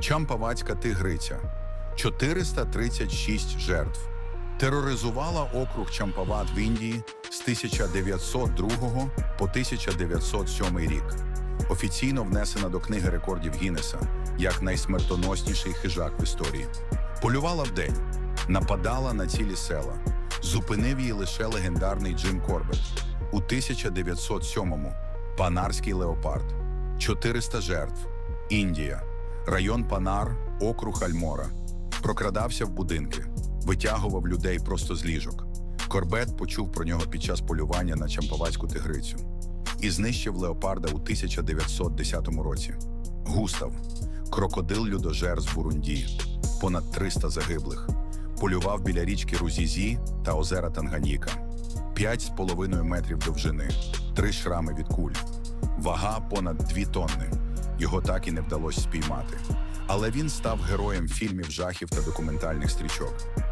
Чампавацька тигриця 436 жертв. Тероризувала округ Чампават в Індії з 1902 по 1907 рік. Офіційно внесена до книги рекордів Гіннеса як найсмертоносніший хижак в історії. Полювала вдень, нападала на цілі села. Зупинив її лише легендарний Джим Корбет. У 1907-му Панарський леопард. 400 жертв. Індія. Район Панар, округ Альмора. Прокрадався в будинки, витягував людей просто з ліжок. Корбет почув про нього під час полювання на чампавацьку тигрицю і знищив леопарда у 1910 році. Густав, крокодил людожер з Бурунді, понад 300 загиблих. Полював біля річки Рузізі та озера Танганіка. 5,5 метрів довжини, три шрами від куль. Вага понад 2 тонни. Його так і не вдалося спіймати. Але він став героєм фільмів жахів та документальних стрічок.